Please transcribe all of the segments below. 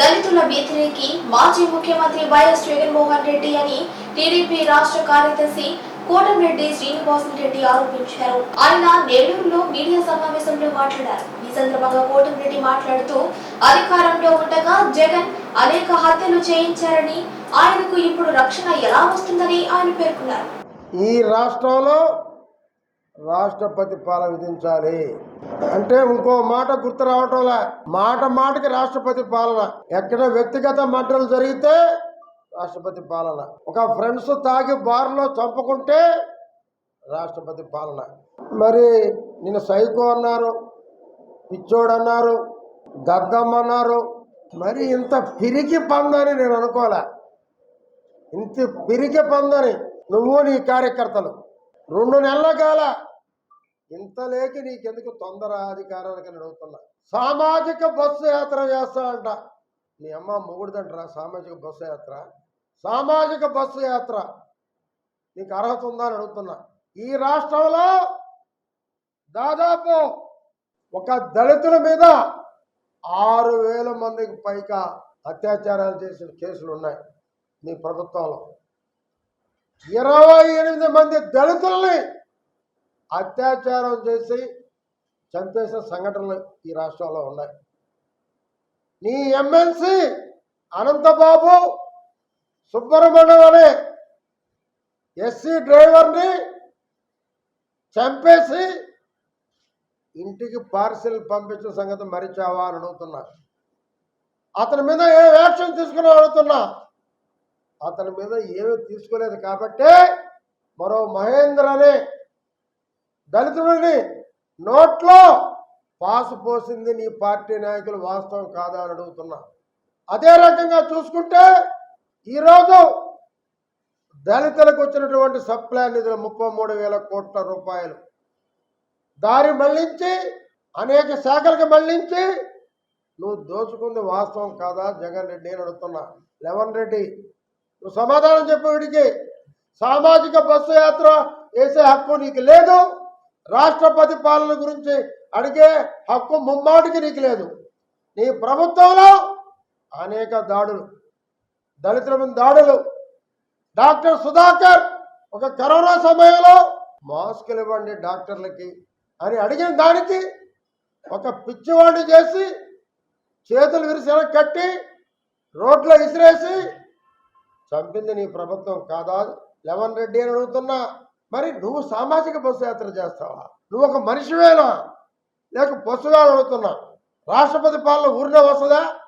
దళితుల వ్యతిరేకి మాజీ ముఖ్యమంత్రి వైఎస్ జగన్మోహన్ రెడ్డి అని టీడీపీ రాష్ట్ర కార్యదర్శి కోటంరెడ్డి శ్రీనివాసరెడ్డి ఆరోపించారు. ఆయన నెల్లూరులో మీడియా సమావేశంలో మాట్లాడారు. ఈ సందర్భంగా కోటంరెడ్డి మాట్లాడుతూ అధికారంలో ఉండగా జగన్ అనేక హత్యలు చేయించారని ఆయనకు ఇప్పుడు రక్షణ ఎలా వస్తుందని ఆయన పేర్కొన్నారు. ఈ రాష్ట్రంలో రాష్ట్రపతి పాలన విధించాలి. అంటే ఇంకో మాట గుర్తు రావటంలా మాట మాటకి రాష్ట్రపతి పాలన. ఎక్కడ వ్యక్తిగత మంటలు జరిగితే రాష్ట్రపతి పాలన. ఒక ఫ్రెండ్స్ తాగి బార్లో చంపుకుంటే రాష్ట్రపతి పాలన. మరి నేను సైకో అన్నారు పిచ్చోడు అన్నారు గద్దమ్మన్నారు మరి ఇంత పిరికి పందని నేను అనుకోలే. ఇంత పిరికి పందని నువ్వు నీ కార్యకర్తలు. రెండు నెలల కాల ఇంత లేక నీకెందుకు తొందర అధికారానికి అడుగుతున్నా సామాజిక బస్సు యాత్ర చేస్తానంట నీ అమ్మ మొగుడుదంటరా సామాజిక బస్సు యాత్ర? సామాజిక బస్సు యాత్ర. నీకు అర్హత ఉందా అని అడుగుతున్నా. ఈ రాష్ట్రంలో దాదాపు ఒక దళితుల మీద ఆరు వేల మందికి పైగా అత్యాచారాలు చేసిన కేసులు ఉన్నాయి నీ ప్రభుత్వంలో. ఇరవై ఎనిమిది మంది దళితుల్ని అత్యాచారం చేసి చంపేసిన సంఘటనలు ఈ రాష్ట్రంలో ఉన్నాయి. నీ ఎమ్మెల్సీ అనంతబాబు సుబ్రహ్మణ్యం అనే ఎస్సీ డ్రైవర్ని చంపేసి ఇంటికి పార్సిల్ పంపించిన సంగతి మరిచావా అని అడుగుతున్నా. అతని మీద ఏ యాక్షన్ తీసుకున్నా అడుగుతున్నా. అతని మీద ఏమీ తీసుకోలేదు కాబట్టే మరో మహేంద్ర అనే దళితుడిని నోట్లో పాసు పోసింది నీ పార్టీ నాయకులు వాస్తవం కాదా అని అడుగుతున్నా. అదే రకంగా చూసుకుంటే ఈరోజు దళితులకు వచ్చినటువంటి సప్లై నిధులు ముప్పై మూడు వేల కోట్ల రూపాయలు. దారి మళ్ళించి అనేక శాఖలకు మళ్ళించి నువ్వు దోచుకుంది వాస్తవం కాదా? జగన్ రెడ్డి అని అడుగుతున్నా. లెవన్ రెడ్డి నువ్వు సమాధానం చెప్పు వీడికి. సామాజిక బస్సు యాత్ర వేసే హక్కు నీకు లేదు. రాష్ట్రపతి పాలన గురించి అడిగే హక్కు ముమ్మాటికి నీకు లేదు. నీ ప్రభుత్వంలో అనేక దాడులు దళితుల మీద దాడులు. డాక్టర్ సుధాకర్ ఒక కరోనా సమయంలో మాస్కులు ఇవ్వండి డాక్టర్లకి అని అడిగిన దానికి ఒక పిచ్చివాడిని చేసి చేతులు విరిసిన కట్టి రోడ్లో ఇసిరేసి చంపింది నీ ప్రభుత్వం కాదా? లెవన్ రెడ్డి అని అడుగుతున్నా. మరి నువ్వు సామాజిక బస్సు యాత్ర చేస్తావా? నువ్వు ఒక మనిషివేనా? లేక పశువుగా అడుగుతున్నా రాష్ట్రపతి పాలన ఊరిలో వస్తుందా?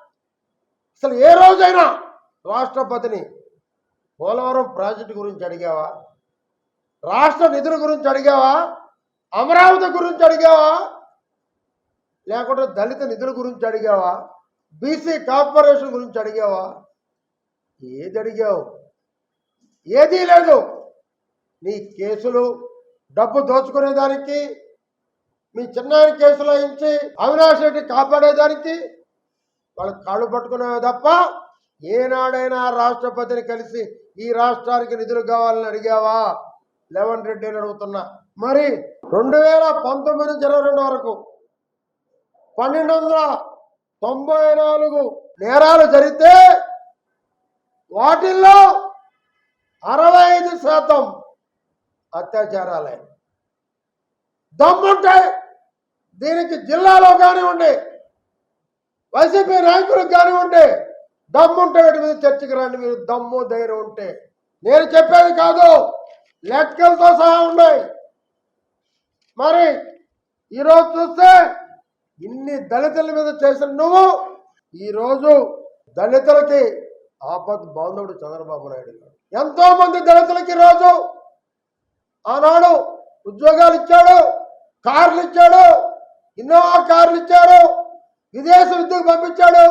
అసలు ఏ రోజైనా రాష్ట్రపతిని పోలవరం ప్రాజెక్టు గురించి అడిగావా? రాష్ట్ర నిధుల గురించి అడిగావా? అమరావతి గురించి అడిగావా? లేకుంటే దళిత నిధుల గురించి అడిగావా? బీసీ కార్పొరేషన్ గురించి అడిగావా? ఏది అడిగావు? ఏదీ లేదు. నీ కేసులు డబ్బు దోచుకునేదానికి మీ చిన్నాయన కేసులో ఇచ్చి అవినాష్ రెడ్డి కాపాడేదానికి వాళ్ళు కాళ్ళు పట్టుకునే తప్ప ఏనాడైనా రాష్ట్రపతిని కలిసి ఈ రాష్ట్రానికి నిధులు కావాలని అడిగావా? లెవన్ రెడ్డి అని అడుగుతున్నా. మరి రెండు వేల పంతొమ్మిది నుంచి ఇరవై రెండు వరకు పన్నెండు వందల తొంభై నాలుగు నేరాలు జరిగితే వాటిల్లో అరవై ఐదు శాతం అత్యాచారాలే. దమ్ముంటే దీనికి జిల్లాలో కానివ్వండి వైసీపీ నాయకులకు కానివ్వండి దమ్ముంటే వీటి మీద చర్చకి రండి మీరు దమ్ము ధైర్యం ఉంటే. నేను చెప్పేది కాదు లెక్కలతో సహా ఉన్నాయి. మరి ఈరోజు చూస్తే ఇన్ని దళితుల మీద చేసిన నువ్వు ఈరోజు దళితులకి ఆపద్ బాంధవుడు చంద్రబాబు నాయుడు ఎంతో మంది దళితులకి రోజు ఆనాడు ఉద్యోగాలు ఇచ్చాడు కార్లు ఇచ్చాడు ఇన్నోవా కార్లు ఇచ్చాడు విదేశ విద్యకు పంపించాడు.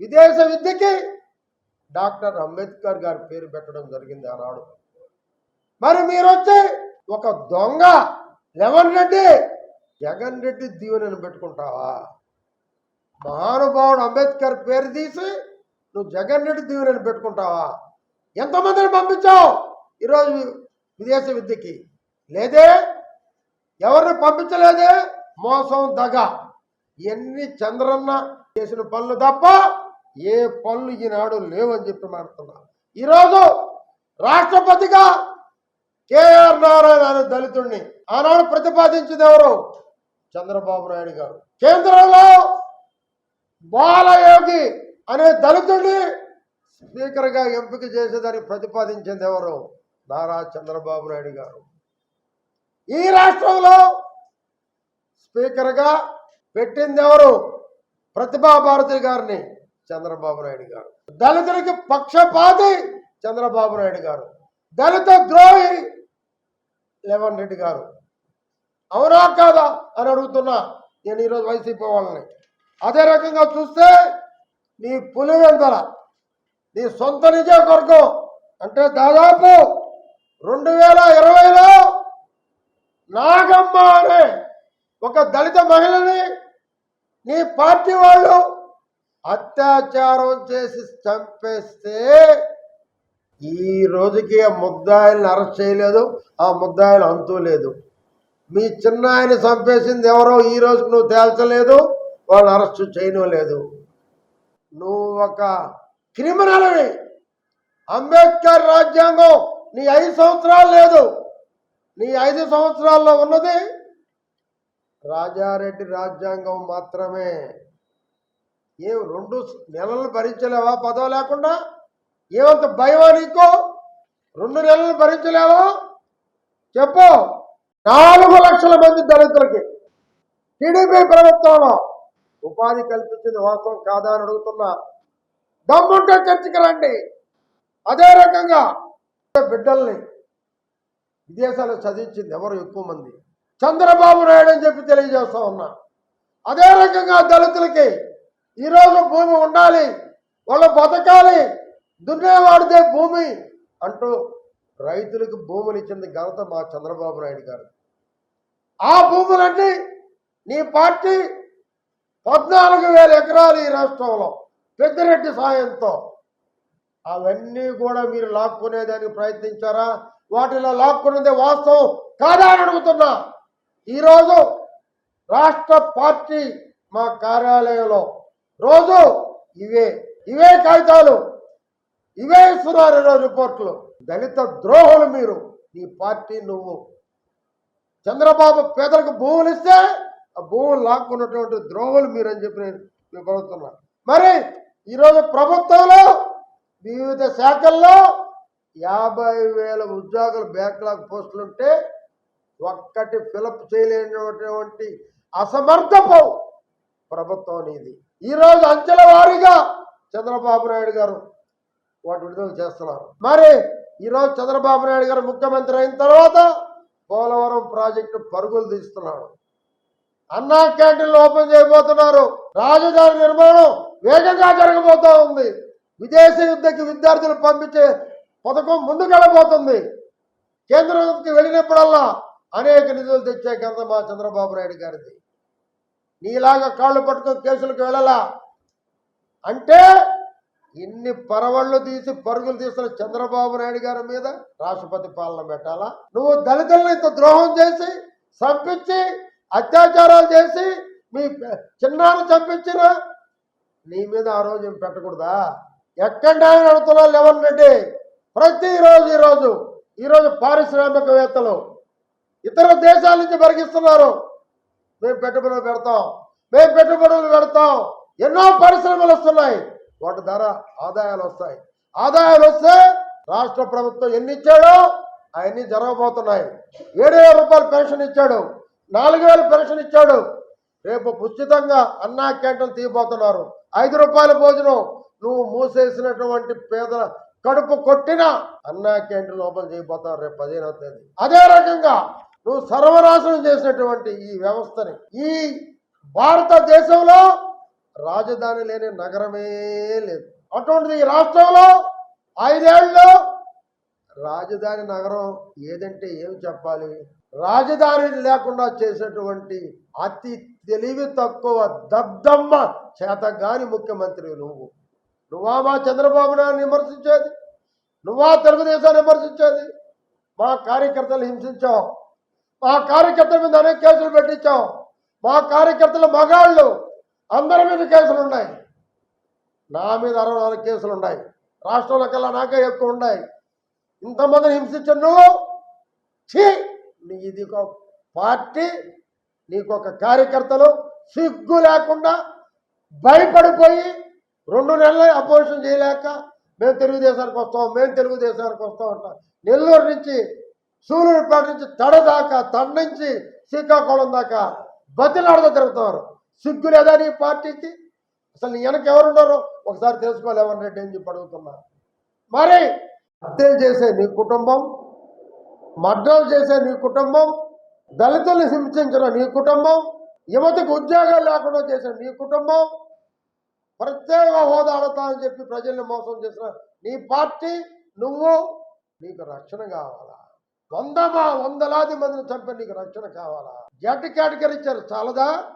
విదేశ విద్యకి డాక్టర్ అంబేద్కర్ గారి పేరు పెట్టడం జరిగింది ఆనాడు. మరి మీరు వచ్చి ఒక దొంగ లెవన్ రెడ్డి జగన్ రెడ్డి దీవెనని పెట్టుకుంటావా? మహానుభావుడు అంబేద్కర్ పేరు తీసి నువ్వు జగన్ రెడ్డి దీవెనని పెట్టుకుంటావా? ఎంతమందిని పంపించావు? ఈరోజు విదేశ విద్యకి. లేదే ఎవరిని పంపించలేదే? మోసం దగ. ఎన్ని చంద్రన్న చేసిన పనులు తప్ప ఏ పనులు ఈనాడు లేవని చెప్పి మాడుతున్నా ఈరోజు రాష్ట్రపతిగా కేఆర్ నారాయణ అనే దళితుడిని ఆనాడు ప్రతిపాదించింది ఎవరు? చంద్రబాబు నాయుడు గారు. కేంద్రంలో బాలయోగి అనే దళితుడిని స్పీకర్గా ఎంపిక చేసేదని ప్రతిపాదించింది ఎవరు? నారా చంద్రబాబు నాయుడు గారు. ఈ రాష్ట్రంలో స్పీకర్గా పెట్టింది ఎవరు? ప్రతిభా భారతి గారిని చంద్రబాబు నాయుడు గారు. దళితులకి పక్షపాతి చంద్రబాబు నాయుడు గారు. దళిత ద్రోహి లేవన్ రెడ్డి గారు. అవునా కాదా అని అడుగుతున్నా నేను ఈరోజు వైసీపీ వాళ్ళని. అదే రకంగా చూస్తే నీ పులివెందల నీ సొంత నియోజకవర్గం అంటే దాదాపు రెండు వేల ఇరవైలో నాగమ్మ అనే ఒక దళిత మహిళని నీ పార్టీ వాళ్ళు అత్యాచారం చేసి చంపేస్తే ఈ రోజుకి ఆ ముద్దాయిల్ని అరెస్ట్ చేయలేదు ఆ ముద్దాయిలు అంతూ లేదు. మీ చిన్న ఆయన చంపేసింది ఎవరో ఈ రోజుకు నువ్వు తేల్చలేదు వాళ్ళని అరెస్ట్ చేయను లేదు. నువ్వు ఒక క్రిమినల్ని. అంబేద్కర్ రాజ్యాంగం నీ ఐదు సంవత్సరాలు లేదు. నీ ఐదు సంవత్సరాల్లో ఉన్నది రాజారెడ్డి రాజ్యాంగం మాత్రమే. ఏం రెండు నెలలు భరించలేవా? పదవి లేకుండా? ఏమంత భయమా నీకు? రెండు నెలలు భరించలేవా? చెప్పు. నాలుగు లక్షల మంది దళితులకి టీడీపీ ప్రభుత్వంలో ఉపాధి కల్పించింది వాస్తవం కాదా అని అడుగుతున్నా. దమ్ముంటే చర్చకి రండి. అదే రకంగా బిడ్డల్ని విదేశాల్లో చదివించింది ఎవరు? ఎక్కువ మంది. చంద్రబాబు నాయుడు అని చెప్పి తెలియజేస్తా ఉన్నా. అదే రకంగా దళితులకి ఈరోజు భూమి ఉండాలి వాళ్ళు బతకాలి దున్నేవాడితే భూమి అంటూ రైతులకు భూములు ఇచ్చింది ఘనత మా చంద్రబాబు నాయుడు గారు. ఆ భూములన్నీ నీ పార్టీ పద్నాలుగు వేల ఎకరాలు ఈ రాష్ట్రంలో. పెద్దిరెడ్డి సాయంతో అవన్నీ కూడా మీరు లాక్కునేదానికి ప్రయత్నించారా? వాటిలో లాక్కున్నదే వాస్తవం కాదా అని అడుగుతున్నా. ఈరోజు రాష్ట్ర పార్టీ మా కార్యాలయంలో రోజు ఇవే ఇవే కాగితాలు ఇవే ఇస్తున్నారు రిపోర్ట్లు. దళిత ద్రోహులు మీరు నీ పార్టీ నువ్వు. చంద్రబాబు పేదలకు భూములు ఇస్తే ఆ భూములు లాక్కున్నటువంటి ద్రోహులు మీరు అని చెప్పి నేను వివరిస్తున్నా మరి ఈరోజు ప్రభుత్వంలో వివిధ శాఖల్లో యాభై వేల ఉద్యోగులు బ్యాక్లాగ్ పోస్టులు ఉంటే ఒక్కటి ఫిలప్ చేయలేనటువంటి అసమర్థపు ప్రభుత్వం ఇది. ఈరోజు అంచెల వారీగా చంద్రబాబు నాయుడు గారు వాటి విడుదల చేస్తున్నారు. మరి ఈరోజు చంద్రబాబు నాయుడు గారు ముఖ్యమంత్రి అయిన తర్వాత పోలవరం ప్రాజెక్టు పరుగులు తీస్తున్నాడు అన్నా క్యాంటీన్లు ఓపెన్ చేయబోతున్నారు. రాజధాని నిర్మాణం వేగంగా జరగబోతా ఉంది. విదేశ యుద్ధకి విద్యార్థులు పంపించే పథకం ముందుకెళ్ళబోతుంది. కేంద్రానికి వెళ్ళినప్పుడల్లా అనేక నిధులు తెచ్చే కింద మా చంద్రబాబు నాయుడు గారిది. నీలాగా కాళ్ళు పట్టుకొని కేసులకు వెళ్ళలా? అంటే ఇన్ని పరవళ్ళు తీసి పరుగులు తీస్తున్న చంద్రబాబు నాయుడు గారి మీద రాష్ట్రపతి పాలన పెట్టాలా? నువ్వు దళితులను ఇంత ద్రోహం చేసి చంపించి అత్యాచారాలు చేసి మీ పె- చంపించిన నీ మీద ఆ రోజు పెట్టకూడదా? ఎక్కడ ఆయన అడుగుతున్నా లెవెన్ రెడ్డి ప్రతిరోజు ఈరోజు ఈరోజు పారిశ్రామికవేత్తలు ఇతర దేశాల నుంచి పరిగిస్తున్నారు మేము పెట్టుబడులు పెడతాం మేము పెట్టుబడులు పెడతాం. ఎన్నో పరిశ్రమలు వస్తున్నాయి. వాటి ధర ఆదాయాలు వస్తాయి. ఆదాయాలు వస్తే రాష్ట్ర ప్రభుత్వం ఎన్ని ఇచ్చాడో అవన్నీ జరగబోతున్నాయి. ఏడు వేల రూపాయలు పెన్షన్ ఇచ్చాడు నాలుగు వేలు పెన్షన్ ఇచ్చాడు. రేపు ఉచితంగా అన్నా క్యాంటీన్ తీయబోతున్నారు. ఐదు రూపాయల భోజనం నువ్వు మూసేసినటువంటి పేదల కడుపు కొట్టిన అన్నా క్యాంటీన్ ఓపెన్ చేయబోతావు రేపు పదిహేనవ తేదీ. అదే రకంగా నువ్వు సర్వనాశనం చేసినటువంటి ఈ వ్యవస్థని ఈ భారతదేశంలో రాజధాని లేని నగరమే లేదు. అటువంటిది ఈ రాష్ట్రంలో ఐదేళ్ళు రాజధాని నగరం ఏదంటే ఏం చెప్పాలి? రాజధాని లేకుండా చేసినటువంటి అతి తెలివి తక్కువ దద్దమ్మ చేతగాని ముఖ్యమంత్రి నువ్వు. నువ్వా మా చంద్రబాబు నాయుడు విమర్శించేది? నువ్వా తెలుగుదేశాన్ని విమర్శించేది? మా కార్యకర్తలు హింసించాం. మా కార్యకర్తల మీద అనేక కేసులు పెట్టించాం. మా కార్యకర్తల మగాళ్ళు అందరి మీద కేసులు ఉన్నాయి. నా మీద అరవై నాలుగు కేసులు ఉన్నాయి. రాష్ట్రంలో కల్లా నాకే ఎక్కువ ఉన్నాయి. ఇంతమందిని హింసించను. నువ్వు ఛీ! నీ ఇది ఒక పార్టీ నీకు ఒక కార్యకర్తలు సిగ్గు లేకుండా భయపడిపోయి రెండు నెలలు అపోజిషన్ చేయలేక మేము తెలుగుదేశానికి వస్తాం మేము తెలుగుదేశానికి వస్తాం అంటాం నెల్లూరు నుంచి సూర్యుడిపేట నుంచి తడ దాకా తడ నుంచి శ్రీకాకుళం దాకా బతిలాడదో తిరుగుతున్నారు. సిగ్గు లేదా నీ పార్టీకి? అసలు నీ వెనక ఎవరున్నారు? ఒకసారి తెలుసుకోలేమని రెడ్డి అని చెప్పి అడుగుతున్నా. మరి హత్యలు చేసే నీ కుటుంబం మర్డర్లు చేసే నీ కుటుంబం దళితుల్ని హింసించిన నీ కుటుంబం యువతకు ఉద్యోగాలు లేకుండా చేసిన నీ కుటుంబం ప్రత్యేక హోదా అడతానని చెప్పి ప్రజల్ని మోసం చేసిన నీ పార్టీ నువ్వు నీకు రక్షణ కావాలా? వంద మా- వందలాది మందిని చంపి నీకు రక్షణ కావాలా? జట్ కేటగిరీ ఇచ్చారు చాలదా?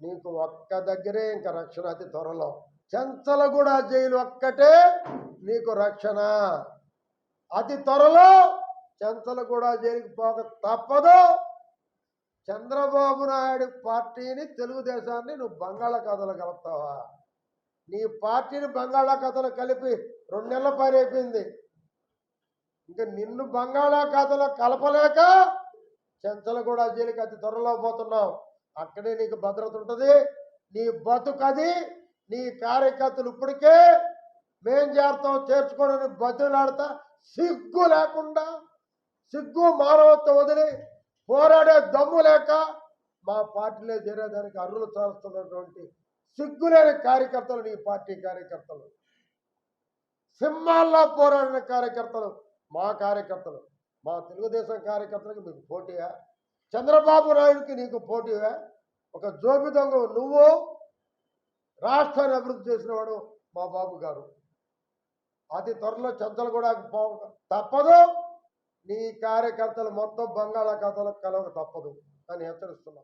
నీకు ఒక్క దగ్గరే ఇంకా రక్షణ అతి త్వరలో. చెంచలగూడ జైలు ఒక్కటే నీకు రక్షణ. అతి త్వరలో చెంచలగూడ జైలుకి పోక తప్పదు. చంద్రబాబు నాయుడు పార్టీని తెలుగుదేశాన్ని నువ్వు బంగాళాఖాతంలో కలుపుతావా? నీ పార్టీని బంగాళాఖాతంలో కలిపి రెండు నెలల పైన అయిపోయింది. ఇంకా నిన్ను బంగాళాఖాతంలో కలపలేక చెంచలగూడ జైలుకి అతి త్వరలో పోతున్నావు. అక్కడే నీకు భద్రత ఉంటుంది. నీ బతుకది నీ కార్యకర్తలు ఇప్పటికే మేం చేస్తాం చేర్చుకోవడానికి బతులాడతా సిగ్గు లేకుండా సిగ్గు మానవత్వం వదిలి పోరాడే దమ్ము లేక మా పార్టీలో చేరేదానికి అర్రులు చేస్తున్నటువంటి సిగ్గులేని కార్యకర్తలు నీ పార్టీ కార్యకర్తలు. సింహాల్లో పోరాడిన కార్యకర్తలు మా కార్యకర్తలు. మా తెలుగుదేశం కార్యకర్తలకు మీకు పోటీయా? చంద్రబాబు నాయుడుకి నీకు పోటీయా? ఒక జోబి దొంగ నువ్వు రాష్ట్రాన్ని అభివృద్ధి చేసిన వాడు మా బాబు గారు. అతి త్వరలో చంచలు కూడా తప్పదు. నీ కార్యకర్తలు మొత్తం బంగాళాఖాతంలో కలవక తప్పదు. అని హెచ్చరిస్తున్నాం.